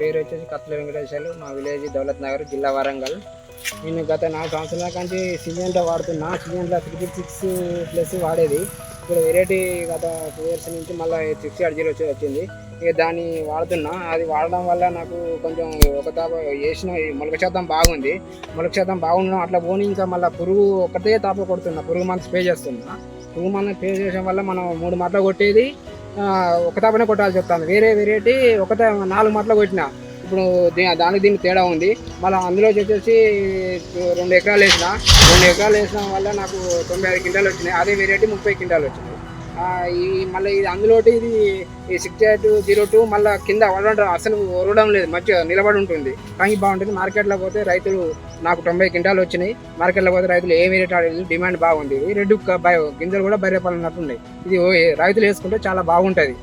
పేరు వచ్చేసి కత్తుల వెంకటేశ్వర్లు మా విలేజ్ దౌలత్ నగర్ జిల్లా వరంగల్. నేను గత నాలుగు సంవత్సరాల కంచి సిమెంట్ వాడుతున్నా. సిమెంట్లో త్రిపుల్ సిక్స్ ప్లస్ వాడేది. ఇప్పుడు వెరైటీ గత టూ ఇయర్స్ నుంచి మళ్ళీ సిక్స్ ఎయిట్ జీరో వచ్చింది. ఇక దాన్ని వాడుతున్నా. అది వాడడం వల్ల నాకు కొంచెం ఒక తాప వేసిన మొలక శాతం బాగుంది. మొలక శాతం బాగుండడం అట్లా పోని ఇంకా మళ్ళీ పురుగు ఒకటే తాప కొడుతున్నా. పురుగు మందు స్ప్రే చేస్తున్నా. పురుగు మందు స్ప్రే చేయడం వల్ల మనం మూడు మాటలు కొట్టేది. ఒక తాపనే కొట్టాల్సి చెప్తాను వేరే వెరైటీ ఒక నాలుగు మాటలు కొట్టిన. ఇప్పుడు దానికి దీనికి తేడా ఉంది. మళ్ళీ అందులో వచ్చేసి రెండు ఎకరాలు వేసిన. రెండు ఎకరాలు వేసిన వల్ల నాకు తొంభై ఐదు క్వింటాలు వచ్చినాయి. అదే వెరైటీ ముప్పై క్వింటాలు వచ్చింది. ఈ మళ్ళీ ఇది అందులోటి ఇది ఈ సిక్స్ ఎయిట్ జీరో టూ మళ్ళీ కింద వడడం అసలు ఒరవడం లేదు మంచిగా నిలబడి ఉంటుంది. కానీ బాగుంటుంది మార్కెట్లో పోతే రైతులు నాకు తొంభై క్వింటాలు వచ్చినాయి మార్కెట్లో పోతే రైతులు ఏమి రేట్ ఆడలేదు డిమాండ్ బాగుంది. రెడ్ గింజలు కూడా బైరేపాలన్నట్టు ఉన్నాయి ఇది ఓ- రైతులు వేసుకుంటే చాలా బాగుంటుంది.